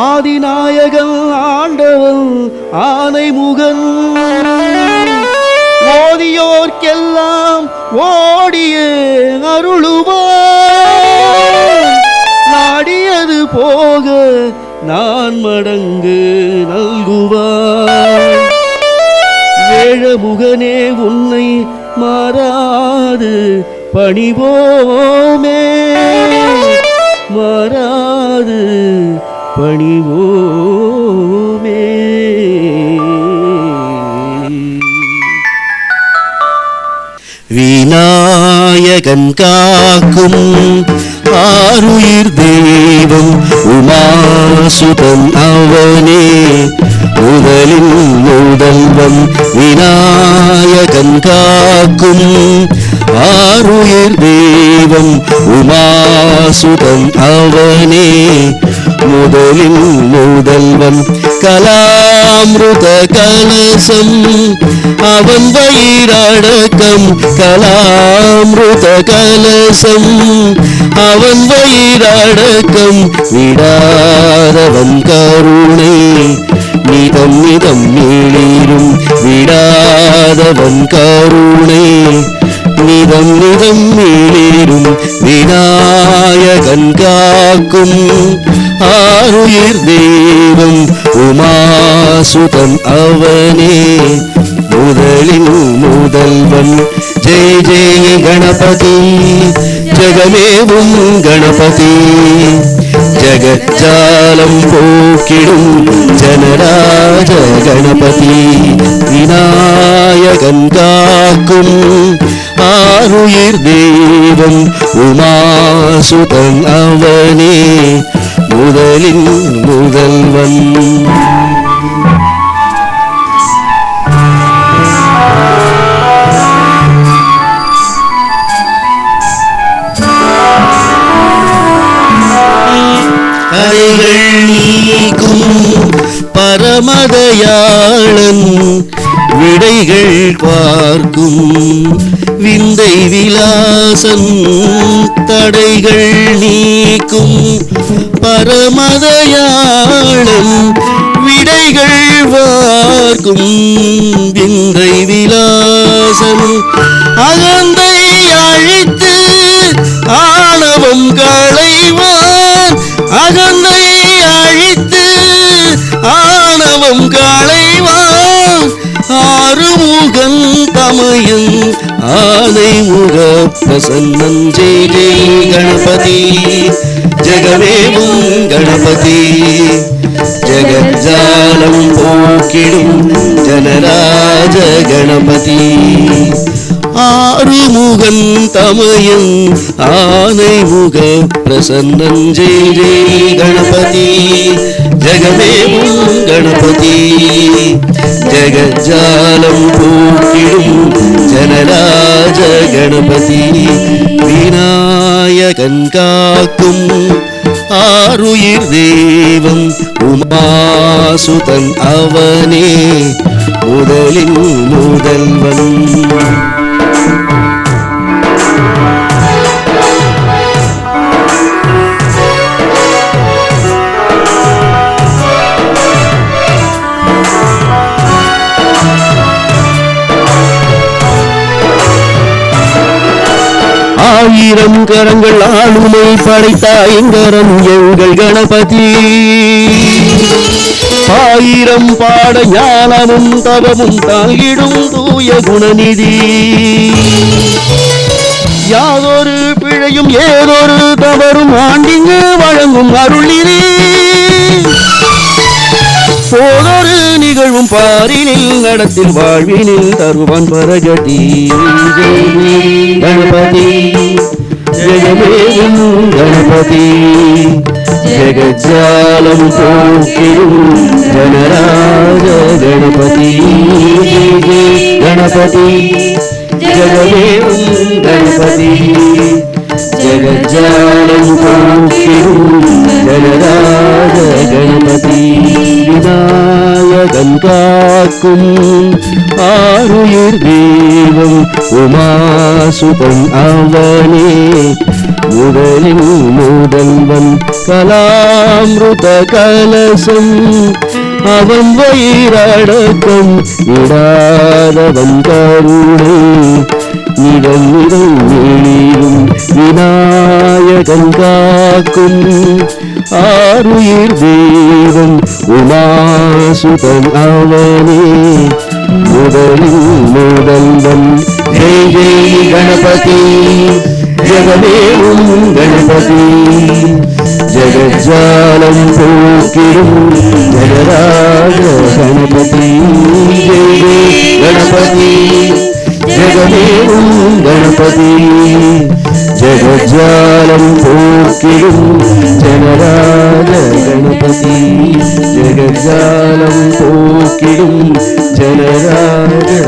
ஆதிநாயகன் ஆண்டவன் ஆனை முகன் ஓதியோர்க்கெல்லாம் ஓடிய அருளுவான். நாடியது போக நான் மடங்கு நல்குவான். வேழமுகனே உன்னை மாறாது பணிவோமே. மாறாது பணிவோமே. விநாயகன் காக்கும் ஆருயிர் தெய்வம் உமாசுதன் அவனே. முதலில் முதல்வன் விநாயகன் காக்கும் ஆருயிர் தெய்வம் உமாசுதன் அவனே. முதலில் முதல்வன் கலாமிருத கலசம் அவன் வயிறடக்கம் கலாமிருத கலசம் அவன் வயிறடக்கம் விடாதவன் கருணை. மிதம் மிதம் நீளிரும் விடாதவன் கருணை. நிதம் நிதம் நீளிரும் விநாயகன் காக்கும் ஆருயிர் தெய்வம் உமாசுதன் அவனே முதலில் முதல்வன் ஜெய ஜெய கணபதி ஜெகமேவும் கணபதி ஜகஜாலம் போக்கிடும் ஜனராஜ கணபதி விநாயகன் அருயிர் ஆருயிர் தெய்வம் உமாசுதன் அவனே முதலின் முதல்வன். கரைகள் நீக்கும் பரமதயாளன் விடைகள் பார்க்கும் விந்தை விலாசன் தடைகள் நீக்கும் பரமதயாளன் விடைகள் வார்க்கும் விந்தை விலாசன் அகந்த ஆனை முக பிரசன்னன் ஜெய் ஜெய் கணபதி ஜெகமேவும் கணபதி. ஜெகஜாலம் போக்கிடும் ஜனராஜ கணபதி. ஆறுமுகன் தமயன் ஆனை முக பிரசன்னன் ஜெய் ஜெய் கணபதி ஜெகமேவும் கணபதி. ஜெகஜாலம் போக்கிடும் ஜனராஜ கணபதி. விநாயகன் காக்கும் ஆருயிர் தெய்வம் உமாசுதன் அவனே முதலில் முதல்வன் ஆயிரம் கரங்கள் ஆளுமை படைத்தாயங்கரம் எங்கள் கணபதி. ஆயிரம் பாட ஞானமும் தவமும் தாங்கிடும் தூய குணநிதி. யாதொரு பிழையும் ஏதொரு தவறும் ஆண்டிங்கு வழங்கும் அருளினி போதொரு நிகழ்வும் பாரினில் நடத்தில் வாழ்வினில் தருவான் பரஜடி கணபதி. ஜெகமேவும் கணபதி ஜெகஜாலம் போக்கிடும் ஜனராஜ கணபதி ஜெய ஜெய கணபதி ஜெகமேவும் கணபதி காக்கும் ஆறுயிர் தெய்வம் உமாசுதன் அவனே. முதலில் முதல்வன் கலாமிருத கலசம். அவன் வயிறடக்கம் இடாதவன் கருணை. இடம் இடம் வெளியும் விநாயகன் காக்கும் ஆறுயிர் தெய்வம் உமாசுதன் அவனே. முதலில் முதல்வன் ஜெய் ஜெய் கணபதி ஜெகதேவும் கணபதி. ஜெகஜாலம் போக்கிடும் ஜெகராஜ கணபதி ஜெய் ஜெய் கணபதி. ഗണപതി ജഗജാലം പോക്കിടും ജനരാജ ഗണപതി ജഗജാലം പോക്കിടും ജനരാജ